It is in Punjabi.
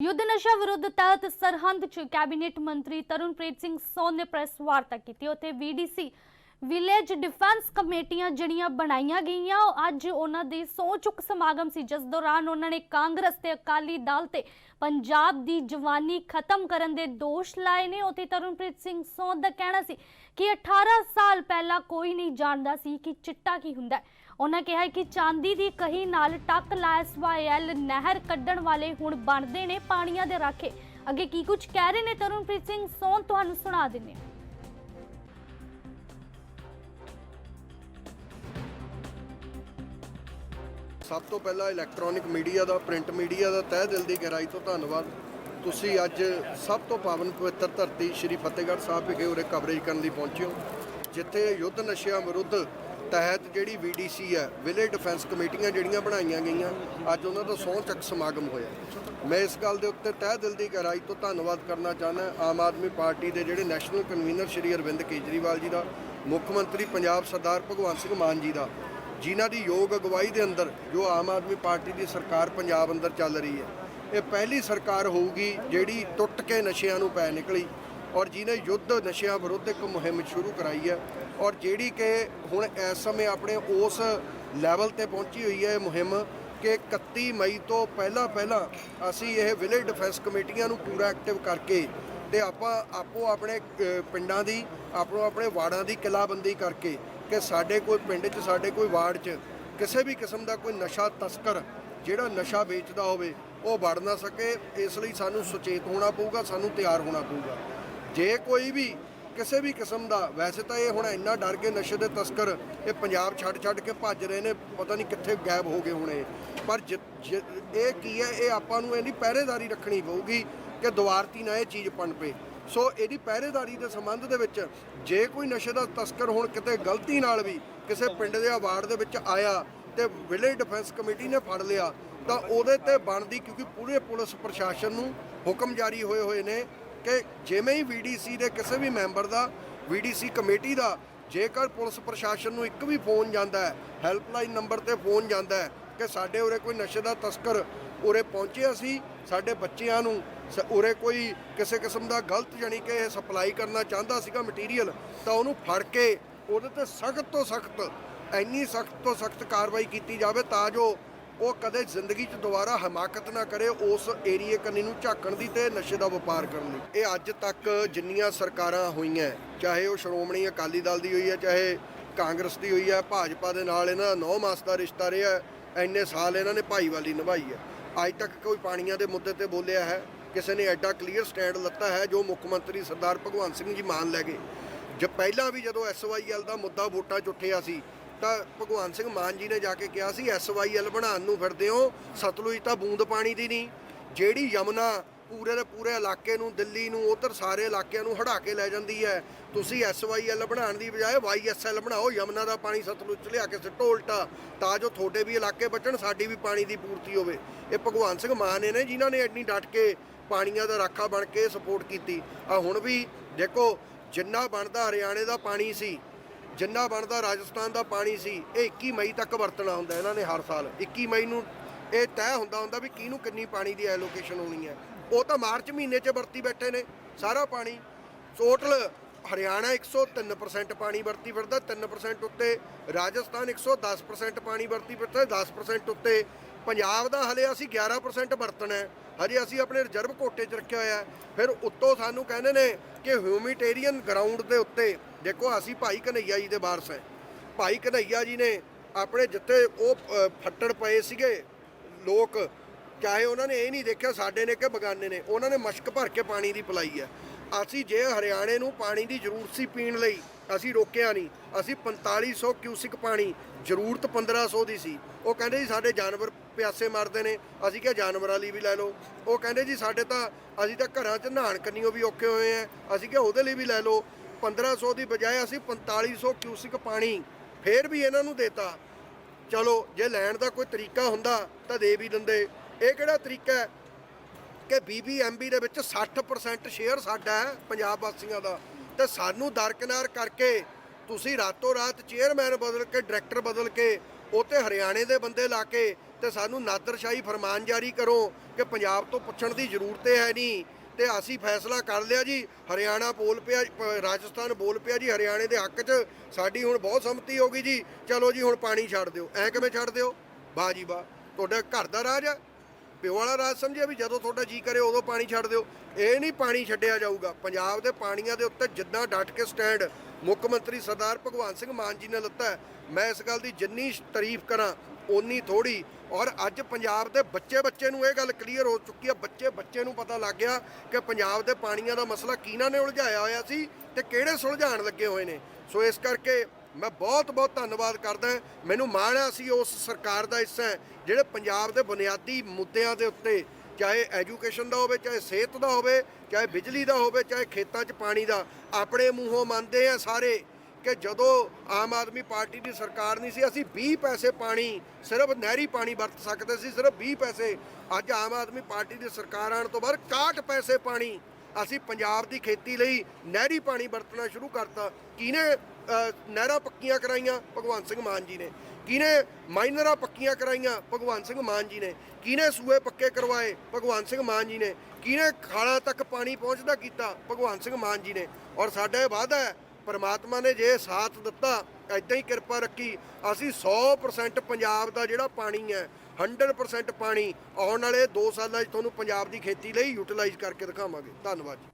ਯੁੱਧ ਨਸ਼ਾ ਵਿਰੁੱਧ ਤਹਿਤ ਸਰਹੰਦ ਚ ਕੈਬਨਿਟ ਮੰਤਰੀ ਤਰੁਣਪ੍ਰੀਤ ਸਿੰਘ ਸੋਨ ਨੇ ਪ੍ਰੈਸ ਵਾਰਤਾ ਕੀਤੀ। ਉੱਥੇ ਵੀਡੀਸੀ ਵਿਲੇਜ ਡਿਫੈਂਸ ਕਮੇਟੀਆਂ ਜਿਹੜੀਆਂ ਬਣਾਈਆਂ ਗਈਆਂ, ਉਹ ਅੱਜ ਉਹਨਾਂ ਦੀ ਸਹੁੰ ਚੁੱਕ ਸਮਾਗਮ ਸੀ। ਜਿਸ ਦੌਰਾਨ ਉਹਨਾਂ ਨੇ ਕਾਂਗਰਸ ਤੇ ਅਕਾਲੀ ਦਲ ਤੇ ਪੰਜਾਬ ਦੀ ਜਵਾਨੀ ਖਤਮ ਕਰਨ ਦੇ ਦੋਸ਼ ਲਾਏ ਨੇ। ਉੱਥੇ ਤਰੁਣਪ੍ਰੀਤ ਸਿੰਘ ਸੋਨ ਦਾ ਕਹਿਣਾ ਸੀ ਕਿ 18 ਸਾਲ ਪਹਿਲਾਂ ਕੋਈ ਨਹੀਂ ਜਾਣਦਾ ਸੀ ਕਿ ਚਿੱਟਾ ਕੀ ਹੁੰਦਾ ਹੈ। ਉਹਨਾਂ ਕਿਹਾ ਕਿ ਚਾਂਦੀ ਦੀ ਕਹੀ ਨਾਲ ਟੱਕ ਲਾਇਸਵਾਇਲ ਨਹਿਰ ਕੱਢਣ ਵਾਲੇ ਹੁਣ ਬਣਦੇ ਨੇ ਪਾਣੀਆਂ ਦੇ ਰਾਖੇ। ਅੱਗੇ ਕੀ ਕੁਝ ਕਹਿ ਰਹੇ ਨੇ ਤਰੁਣਪ੍ਰੀਤ ਸਿੰਘ ਸੋਨ, ਤੁਹਾਨੂੰ ਸੁਣਾ ਦਿੰਦੇ ਹਾਂ। ਸਭ ਤੋਂ ਪਹਿਲਾਂ ਇਲੈਕਟ੍ਰੋਨਿਕ ਮੀਡੀਆ ਦਾ, ਪ੍ਰਿੰਟ ਮੀਡੀਆ ਦਾ ਤਹਿ ਦਿਲ ਦੀ ਗਹਿਰਾਈ ਤੋਂ ਧੰਨਵਾਦ। ਤੁਸੀਂ ਅੱਜ ਸਭ ਤੋਂ ਪਾਵਨ ਪਵਿੱਤਰ ਧਰਤੀ ਸ੍ਰੀ ਫਤਿਹਗੜ੍ਹ ਸਾਹਿਬ ਵਿਖੇ ਉਰੇ ਕਵਰੇਜ ਕਰਨ ਲਈ ਪਹੁੰਚੇ ਹੋ, ਜਿੱਥੇ ਯੁੱਧ ਨਸ਼ਿਆਂ ਵਿਰੁੱਧ ਤਹਿਤ ਜਿਹੜੀ ਵੀਡੀਸੀ ਹੈ ਵਿਲੇਜ ਡਿਫੈਂਸ ਕਮੇਟੀਆਂ ਜਿਹੜੀਆਂ ਬਣਾਈਆਂ ਗਈਆਂ, ਅੱਜ ਉਹਨਾਂ ਦਾ ਸਹੁੰ ਚੱਕ ਸਮਾਗਮ ਹੋਇਆ। ਮੈਂ ਇਸ ਗੱਲ ਦੇ ਉੱਤੇ ਤਹਿ ਦਿਲ ਦੀ ਗਹਿਰਾਈ ਤੋਂ ਧੰਨਵਾਦ ਕਰਨਾ ਚਾਹੁੰਦਾ ਆਮ ਆਦਮੀ ਪਾਰਟੀ ਦੇ ਜਿਹੜੇ ਨੈਸ਼ਨਲ ਕਨਵੀਨਰ ਸ਼੍ਰੀ ਅਰਵਿੰਦ ਕੇਜਰੀਵਾਲ ਜੀ ਦਾ, ਮੁੱਖ ਮੰਤਰੀ ਪੰਜਾਬ ਸਰਦਾਰ ਭਗਵੰਤ ਸਿੰਘ ਮਾਨ ਜੀ ਦਾ, ਜਿਨ੍ਹਾਂ ਦੀ ਯੋਗ ਅਗਵਾਈ ਦੇ ਅੰਦਰ ਜੋ ਆਮ ਆਦਮੀ ਪਾਰਟੀ ਦੀ ਸਰਕਾਰ ਪੰਜਾਬ ਅੰਦਰ ਚੱਲ ਰਹੀ ਹੈ, ਇਹ ਪਹਿਲੀ ਸਰਕਾਰ ਹੋਊਗੀ ਜਿਹੜੀ ਟੁੱਟ ਕੇ ਨਸ਼ਿਆਂ ਨੂੰ ਪੈ ਨਿਕਲੀ ਔਰ ਜਿਹਨੇ ਯੁੱਧ ਨਸ਼ਿਆਂ ਵਿਰੁੱਧ ਇੱਕ ਮੁਹਿੰਮ ਸ਼ੁਰੂ ਕਰਾਈ ਹੈ। ਔਰ ਜਿਹੜੀ ਕਿ ਹੁਣ ਇਸ ਸਮੇਂ ਆਪਣੇ ਉਸ ਲੈਵਲ ਤੇ ਪਹੁੰਚੀ ਹੋਈ ਹੈ ਇਹ ਮੁਹਿੰਮ ਕਿ 31 ਮਈ ਤੋਂ ਪਹਿਲਾਂ ਪਹਿਲਾਂ ਅਸੀਂ ਇਹ ਵਿਲੇਜ ਡਿਫੈਂਸ ਕਮੇਟੀਆਂ ਨੂੰ ਪੂਰਾ ਐਕਟਿਵ ਕਰਕੇ ਤੇ ਆਪਾਂ ਆਪੋ ਆਪਣੇ ਪਿੰਡਾਂ ਦੀ, ਆਪੋ ਆਪਣੇ ਵਾਰਡਾਂ ਦੀ ਕਿਲਾਬੰਦੀ ਕਰਕੇ ਕਿ ਸਾਡੇ ਕੋਈ ਪਿੰਡ 'ਚ, ਸਾਡੇ ਕੋਈ ਵਾਰਡ 'ਚ ਕਿਸੇ ਵੀ ਕਿਸਮ ਦਾ ਕੋਈ ਨਸ਼ਾ ਤਸਕਰ ਜਿਹੜਾ ਨਸ਼ਾ ਵੇਚਦਾ ਹੋਵੇ, ਉਹ ਵੜ ਨਾ ਸਕੇ। ਇਸ ਲਈ ਸਾਨੂੰ ਸੁਚੇਤ ਹੋਣਾ ਪਊਗਾ, ਸਾਨੂੰ ਤਿਆਰ ਹੋਣਾ ਪਊਗਾ। ਜੇ ਕੋਈ ਵੀ ਕਿਸੇ ਵੀ ਕਿਸਮ ਦਾ, ਵੈਸੇ ਤਾਂ ਇਹ ਹੁਣ ਇੰਨਾ ਡਰ ਕੇ ਨਸ਼ੇ ਦੇ ਤਸਕਰ, ਇਹ ਪੰਜਾਬ ਛੱਡ ਛੱਡ ਕੇ ਭੱਜ ਰਹੇ ਨੇ, ਪਤਾ ਨਹੀਂ ਕਿੱਥੇ ਗਾਇਬ ਹੋ ਗਏ ਹੋਣੇ। ਪਰ ਜਿ- ਇਹ ਕੀ ਹੈ, ਇਹ ਆਪਾਂ ਨੂੰ ਇਹਦੀ ਪਹਿਰੇਦਾਰੀ ਰੱਖਣੀ ਪਊਗੀ ਕਿ ਦੁਆਰਤੀ ਨਾ ਇਹ ਚੀਜ਼ ਪਣ ਪਏ। ਸੋ ਇਹਦੀ ਪਹਿਰੇਦਾਰੀ ਦੇ ਸੰਬੰਧ ਦੇ ਵਿੱਚ ਜੇ ਕੋਈ ਨਸ਼ੇ ਦਾ ਤਸਕਰ ਹੁਣ ਕਿਤੇ ਗਲਤੀ ਨਾਲ ਵੀ ਕਿਸੇ ਪਿੰਡ ਦੇ ਆਵਾਰਡ ਦੇ ਵਿੱਚ ਆਇਆ ਤੇ ਵਿਲੇਜ ਡਿਫੈਂਸ ਕਮੇਟੀ ਨੇ ਫੜ ਲਿਆ, ਤਾਂ ਉਹਦੇ ਤੇ ਬਣਦੀ ਕਿਉਂਕਿ ਪੂਰੇ ਪੁਲਿਸ ਪ੍ਰਸ਼ਾਸਨ ਨੂੰ ਹੁਕਮ ਜਾਰੀ ਹੋਏ ਹੋਏ ਨੇ ਕਿ ਜਿਵੇਂ ਹੀ ਵੀਡੀਸੀ ਦੇ ਕਿਸੇ ਵੀ ਮੈਂਬਰ ਦਾ ਵੀਡੀਸੀ ਕਮੇਟੀ ਦਾ, ਜੇਕਰ ਪੁਲਿਸ ਪ੍ਰਸ਼ਾਸਨ ਨੂੰ ਇੱਕ ਵੀ ਫੋਨ ਜਾਂਦਾ ਹੈ, ਹੈਲਪਲਾਈਨ ਨੰਬਰ ਤੇ ਫੋਨ ਜਾਂਦਾ ਹੈ ਕਿ ਸਾਡੇ ਉਰੇ ਕੋਈ ਨਸ਼ੇ ਦਾ ਤਸਕਰ ਉਰੇ ਪਹੁੰਚਿਆ ਸੀ, ਸਾਡੇ ਬੱਚਿਆਂ ਨੂੰ, ਸ- ਉਰੇ ਕੋਈ ਕਿਸੇ ਕਿਸਮ ਦਾ ਗਲਤ ਜਾਨੀ ਕਿ ਇਹ ਸਪਲਾਈ ਕਰਨਾ ਚਾਹੁੰਦਾ ਸੀਗਾ ਮਟੀਰੀਅਲ, ਤਾਂ ਉਹਨੂੰ ਫੜ ਕੇ ਉਹਦੇ ਤੇ ਸਖਤ ਤੋਂ ਸਖਤ, ਇੰਨੀ ਸਖਤ ਤੋਂ ਸਖਤ ਕਾਰਵਾਈ ਕੀਤੀ ਜਾਵੇ ਤਾਂ ਜੋ ਉਹ ਕਦੇ ਜ਼ਿੰਦਗੀ 'ਚ ਦੁਬਾਰਾ ਹਮਾਕਤ ਨਾ ਕਰੇ ਉਸ ਏਰੀਏ ਕੰਨੀ ਨੂੰ ਝਾਕਣ ਦੀ ਤੇ ਨਸ਼ੇ ਦਾ ਵਪਾਰ ਕਰਨ ਦੀ ਇਹ ਅੱਜ ਤੱਕ ਜਿੰਨੀਆਂ ਸਰਕਾਰਾਂ ਹੋਈਆਂ, ਚਾਹੇ ਉਹ ਸ਼੍ਰੋਮਣੀ ਅਕਾਲੀ ਦਲ ਦੀ ਹੋਈ ਹੈ, ਚਾਹੇ ਕਾਂਗਰਸ ਦੀ ਹੋਈ ਹੈ, ਭਾਜਪਾ ਦੇ ਨਾਲ ਇਹਨਾਂ ਦਾ ਨੌ ਮਾਸ ਦਾ ਰਿਸ਼ਤਾ ਰਿਹਾ, ਇੰਨੇ ਸਾਲ ਇਹਨਾਂ ਨੇ ਭਾਈਵਾਲੀ ਨਿਭਾਈ ਹੈ। ਅੱਜ ਤੱਕ ਕੋਈ ਪਾਣੀਆਂ ਦੇ ਮੁੱਦੇ ਤੇ ਬੋਲਿਆ ਹੈ, ਕਿਸੇ ਨੇ ਐਡਾ ਕਲੀਅਰ ਸਟੈਂਡ ਲੱਤਾ ਹੈ, ਜੋ ਮੁੱਖ ਮੰਤਰੀ ਸਰਦਾਰ ਭਗਵੰਤ ਸਿੰਘ ਜੀ ਮਾਨ ਲੈ ਗਏ। ਜੇ, ਪਹਿਲਾਂ ਵੀ ਜਦੋਂ ਐਸਵਾਈਐਲ ਦਾ ਮੁੱਦਾ ਵੋਟਾਂ 'ਚ ਉੱਠਿਆ ਸੀ ਤਾਂ ਭਗਵੰਤ ਸਿੰਘ ਮਾਨ ਜੀ ਨੇ ਜਾ ਕੇ ਕਿਹਾ ਸੀ ਐਸਵਾਈਐਲ ਬਣਾਉਣ ਨੂੰ ਫਿਰਦੇ ਹੋ, ਸਤਲੁਜ ਤਾਂ ਬੂੰਦ ਪਾਣੀ ਦੀ ਨਹੀਂ। ਜਿਹੜੀ ਯਮੁਨਾ ਪੂਰੇ ਦੇ ਪੂਰੇ ਇਲਾਕੇ ਨੂੰ, ਦਿੱਲੀ ਨੂੰ, ਉਧਰ ਸਾਰੇ ਇਲਾਕਿਆਂ ਨੂੰ ਹੜਾ ਕੇ ਲੈ ਜਾਂਦੀ ਹੈ। ਤੁਸੀਂ ਐਸਵਾਈਐਲ ਬਣਾਉਣ ਦੀ ਬਜਾਏ ਵਾਈਐਸਐਲ ਬਣਾਓ, ਯਮੁਨਾ ਦਾ ਪਾਣੀ ਸਤਲੁਜ 'ਚ ਲਿਆ ਕੇ ਸਿੱਟੋ ਉਲਟਾ, ਤਾਂ ਜੋ ਤੁਹਾਡੇ ਵੀ ਇਲਾਕੇ ਬਚਣ, ਸਾਡੀ ਵੀ ਪਾਣੀ ਦੀ ਪੂਰਤੀ ਹੋਵੇ। ਇਹ ਭਗਵਾਨ ਸਿੰਘ ਮਾਨ ਨੇ ਜਿਨ੍ਹਾਂ ਨੇ ਐਡੀ ਡਟ ਕੇ ਪਾਣੀਆਂ ਦਾ ਰਾਖਾ ਬਣ ਕੇ ਸਪੋਰਟ ਕੀਤੀ। ਆ ਹੁਣ ਵੀ ਦੇਖੋ, ਜਿੰਨਾ ਬਣਦਾ ਹਰਿਆਣੇ ਦਾ ਪਾਣੀ ਸੀ ਜਿੰਨਾ ਬਣਦਾ ਰਾਜਸਥਾਨ ਦਾ ਪਾਣੀ ਸੀ, ਇਹ 21 ਮਈ ਤੱਕ ਵਰਤਣਾ ਹੁੰਦਾ ਇਹਨਾਂ ਨੇ ਹਰ ਸਾਲ। 21 ਮਈ ਨੂੰ ਇਹ ਤੈਅ ਹੁੰਦਾ ਹੁੰਦਾ ਵੀ ਕਿਹਨੂੰ ਕਿੰਨੀ ਪਾਣੀ ਦੀ ਐਲੋਕੇਸ਼ਨ ਹੋਣੀ ਹੈ। ਉਹ ਤਾਂ ਮਾਰਚ ਮਹੀਨੇ 'ਚ ਵਰਤੀ ਬੈਠੇ ਨੇ ਸਾਰਾ ਪਾਣੀ। ਟੋਟਲ ਹਰਿਆਣਾ 103% ਪਾਣੀ ਵਰਤੀ ਫਿਰਦਾ 3% ਉੱਤੇ ਰਾਜਸਥਾਨ 110% ਪਾਣੀ ਵਰਤੀ ਫਿਰਦਾ 10% ਉੱਤੇ ਪੰਜਾਬ ਦਾ ਹਲੇ ਅਸੀਂ 11% ਵਰਤਣਾ ਹਜੇ ਅਸੀਂ ਆਪਣੇ ਰਿਜ਼ਰਵ ਕੋਟੇ 'ਚ ਰੱਖਿਆ ਹੋਇਆ ਫਿਰ ਉੱਤੋਂ ਸਾਨੂੰ ਕਹਿੰਦੇ ਨੇ ਕਿ ਹਿਊਮਿਟੇਰੀਅਨ ਗਰਾਊਂਡ ਦੇ ਉੱਤੇ ਦੇਖੋ ਅਸੀਂ ਭਾਈ ਕਨਈਆ ਜੀ ਦੇ ਵਾਰਸ ਹੈ। ਭਾਈ ਕਨਈਆ ਜੀ ਨੇ ਆਪਣੇ ਜਿੱਥੇ ਉਹ ਅ, ਫੱਟੜ ਪਏ ਸੀਗੇ ਲੋਕ ਚਾਹੇ ਉਹਨਾਂ ਨੇ ਇਹ ਨਹੀਂ ਦੇਖਿਆ ਸਾਡੇ ਨੇ ਕਿ ਬਗਾਨੇ ਨੇ ਉਹਨਾਂ ਨੇ ਮਸ਼ਕ ਭਰ ਕੇ ਪਾਣੀ ਦੀ ਪਲਾਈ ਹੈ। ਅਸੀਂ ਜੇ ਹਰਿਆਣੇ ਨੂੰ ਪਾਣੀ ਦੀ ਜ਼ਰੂਰਤ ਸੀ ਪੀਣ ਲਈ, ਅਸੀਂ ਰੋਕਿਆ ਨਹੀਂ। ਅਸੀਂ 4500 ਕਿਊਸਿਕ ਪਾਣੀ, ਜ਼ਰੂਰਤ 1500 ਦੀ ਸੀ। ਉਹ ਕਹਿੰਦੇ ਜੀ ਸਾਡੇ ਜਾਨਵਰ ਪਿਆਸੇ ਮਰਦੇ ਨੇ, ਅਸੀਂ ਕਿਹਾ ਜਾਨਵਰਾਂ ਲਈ ਵੀ ਲੈ ਲਓ। ਉਹ ਕਹਿੰਦੇ ਜੀ ਸਾਡੇ ਤਾਂ, ਅਸੀਂ ਤਾਂ ਘਰਾਂ 'ਚ ਨਹਾਣ ਕੰਨੀਓ ਵੀ ਔਖੇ ਹੋਏ ਆ। ਅਸੀਂ ਕਿਹਾ ਉਹਦੇ ਲਈ ਵੀ ਲੈ ਲਓ। 1500 ਦੀ ਬਜਾਏ ਅਸੀਂ 4500 ਕਿਊਸਿਕ ਪਾਣੀ ਫੇਰ ਵੀ ਇਹਨਾਂ ਨੂੰ ਦੇਤਾ। ਚਲੋ, ਜੇ ਲੈਣ ਦਾ ਕੋਈ ਤਰੀਕਾ ਹੁੰਦਾ ਤਾਂ ਦੇ ਵੀ ਦਿੰਦੇ। ਇਹ ਕਿਹੜਾ ਤਰੀਕਾ ਹੈ? ਕਿ ਬੀਬੀਐਮਬੀ ਦੇ ਵਿੱਚ 60% ਸ਼ੇਅਰ ਸਾਡਾ ਹੈ ਪੰਜਾਬ ਵਾਸੀਆਂ ਦਾ। ਤੇ ਸਾਨੂੰ ਦਰਕਿਨਾਰ ਕਰਕੇ ਤੁਸੀਂ ਰਾਤੋਂ ਰਾਤ ਚੇਅਰਮੈਨ ਬਦਲ ਕੇ ਡਾਇਰੈਕਟਰ ਬਦਲ ਕੇ ਉਹ ਤੇ ਹਰਿਆਣੇ ਦੇ ਬੰਦੇ ਲਾ ਕੇ ਤੇ ਸਾਨੂੰ ਨਾਦਰਸ਼ਾਹੀ ਫਰਮਾਨ ਜਾਰੀ ਕਰੋ ਕਿ ਪੰਜਾਬ ਤੋਂ ਪੁੱਛਣ ਦੀ ਜ਼ਰੂਰਤ ਹੈ ਨਹੀਂ। ਤੇ ਅਸੀਂ ਫੈਸਲਾ ਕਰ ਲਿਆ ਜੀ, ਹਰਿਆਣਾ ਬੋਲ ਪਿਆ, ਰਾਜਸਥਾਨ ਬੋਲ ਪਿਆ ਜੀ, ਹਰਿਆਣੇ ਦੇ ਹੱਕ 'ਚ ਸਾਡੀ ਹੁਣ ਬਹੁਤ ਸੰਮਤੀ ਹੋ ਗਈ ਜੀ। ਚਲੋ ਜੀ, ਹੁਣ ਪਾਣੀ ਛੱਡ ਦਿਓ। ਐ ਕਿਵੇਂ ਛੱਡ ਦਿਓ? ਵਾਹ ਜੀ ਵਾਹ। ਤੁਹਾਡਾ ਘਰ ਦਾ ਰਾਜ ਆ। ਪਿਓ ਵਾਲਾ ਰਾਜ ਸਮਝਿਆ ਵੀ ਜਦੋਂ ਤੁਹਾਡਾ ਜੀ ਕਰੇ ਉਦੋਂ ਪਾਣੀ ਛੱਡ ਦਿਓ। ਇਹ ਨਹੀਂ ਪਾਣੀ ਛੱਡਿਆ ਜਾਊਗਾ। ਪੰਜਾਬ ਦੇ ਪਾਣੀਆਂ ਦੇ ਉੱਤੇ ਜਿੱਦਾਂ ਡਟ ਕੇ ਸਟੈਂਡ ਮੁੱਖ ਮੰਤਰੀ ਸਰਦਾਰ ਭਗਵੰਤ ਸਿੰਘ ਮਾਨ ਜੀ ਨੇ ਲੱਤਾ ਮੈਂ ਇਸ ਗੱਲ ਦੀ ਜਿੰਨੀ ਤਾਰੀਫ ਕਰਾਂ, ਓਨੀ ਥੋੜੀ ਔਰ ਅੱਜ ਪੰਜਾਬ ਦੇ ਬੱਚੇ ਬੱਚੇ ਨੂੰ ਇਹ ਗੱਲ ਕਲੀਅਰ ਹੋ ਚੁੱਕੀ ਹੈ ਬੱਚੇ ਬੱਚੇ ਨੂੰ ਪਤਾ ਲੱਗ ਗਿਆ ਕਿ ਪੰਜਾਬ ਦੇ ਪਾਣੀਆਂ ਦਾ ਮਸਲਾ ਕਿਹਨਾਂ ਨੇ ਉਲਝਾਇਆ ਹੋਇਆ ਸੀ ਤੇ ਕਿਹੜੇ ਸੁਲਝਾਉਣ ਲੱਗੇ ਹੋਏ ਨੇ। ਸੋ ਇਸ ਕਰਕੇ ਮੈਂ ਬਹੁਤ ਬਹੁਤ ਧੰਨਵਾਦ ਕਰਦਾ ਮੈਨੂੰ ਮਾਣ ਹੈ ਅਸੀਂ ਉਸ ਸਰਕਾਰ ਦਾ ਹਿੱਸਾ ਹੈ, ਜਿਹੜੇ ਪੰਜਾਬ ਦੇ ਬੁਨਿਆਦੀ ਮੁੱਦਿਆਂ ਦੇ ਉੱਤੇ ਚਾਹੇ ਐਜੂਕੇਸ਼ਨ ਦਾ ਹੋਵੇ, ਚਾਹੇ ਸਿਹਤ ਦਾ ਹੋਵੇ, ਚਾਹੇ ਬਿਜਲੀ ਦਾ ਹੋਵੇ, ਚਾਹੇ ਖੇਤਾਂ 'ਚ ਪਾਣੀ ਦਾ, ਆਪਣੇ ਮੂੰਹੋਂ ਮੰਨਦੇ ਆ ਸਾਰੇ ਕਿ ਜਦੋਂ ਆਮ ਆਦਮੀ ਪਾਰਟੀ ਦੀ ਸਰਕਾਰ ਨਹੀਂ ਸੀ, ਅਸੀਂ 20 ਪੈਸੇ ਪਾਣੀ, ਸਿਰਫ ਨਹਿਰੀ ਪਾਣੀ ਵਰਤ ਸਕਦੇ ਸੀ, ਸਿਰਫ 20 ਪੈਸੇ ਅੱਜ ਆਮ ਆਦਮੀ ਪਾਰਟੀ ਦੀ ਸਰਕਾਰ ਆਉਣ ਤੋਂ ਬਾਅਦ 61 ਪੈਸੇ ਪਾਣੀ ਅਸੀਂ ਪੰਜਾਬ ਦੀ ਖੇਤੀ ਲਈ ਨਹਿਰੀ ਪਾਣੀ ਵਰਤਣਾ ਸ਼ੁਰੂ ਕਰਤਾ। ਕਿਹਨੇ ਨਹਿਰਾਂ ਪੱਕੀਆਂ ਕਰਾਈਆਂ? ਭਗਵੰਤ ਸਿੰਘ ਮਾਨ ਜੀ ਨੇ। ਕਿਹਨੇ ਮਾਈਨਰਾਂ ਪੱਕੀਆਂ ਕਰਾਈਆਂ? ਭਗਵੰਤ ਸਿੰਘ ਮਾਨ ਜੀ ਨੇ। ਕਿਹਨੇ ਸੂਏ ਪੱਕੇ ਕਰਵਾਏ? ਭਗਵੰਤ ਸਿੰਘ ਮਾਨ ਜੀ ਨੇ। ਕਿਹਨੇ ਖਾਲਾਂ ਤੱਕ ਪਾਣੀ ਪਹੁੰਚਦਾ ਕੀਤਾ? ਭਗਵੰਤ ਸਿੰਘ ਮਾਨ ਜੀ ਨੇ। ਔਰ ਸਾਡਾ ਇਹ ਵਾਅਦਾ ਹੈ, ਪਰਮਾਤਮਾ ਨੇ ਜੇ ਸਾਥ ਦਿੱਤਾ ਐਦਾਂ ਹੀ ਕਿਰਪਾ ਰੱਖੀ। ਅਸੀਂ 100% ਪੰਜਾਬ ਦਾ ਜਿਹੜਾ ਪਾਣੀ ਹੈ 100% ਪਾਣੀ ਆਉਣ ਵਾਲੇ 2 ਸਾਲਾਂ 'ਚ ਤੁਹਾਨੂੰ ਪੰਜਾਬ ਦੀ ਖੇਤੀ ਲਈ ਯੂਟਿਲਾਈਜ਼ ਕਰਕੇ ਦਿਖਾਵਾਂਗੇ। ਧੰਨਵਾਦ ਜੀ।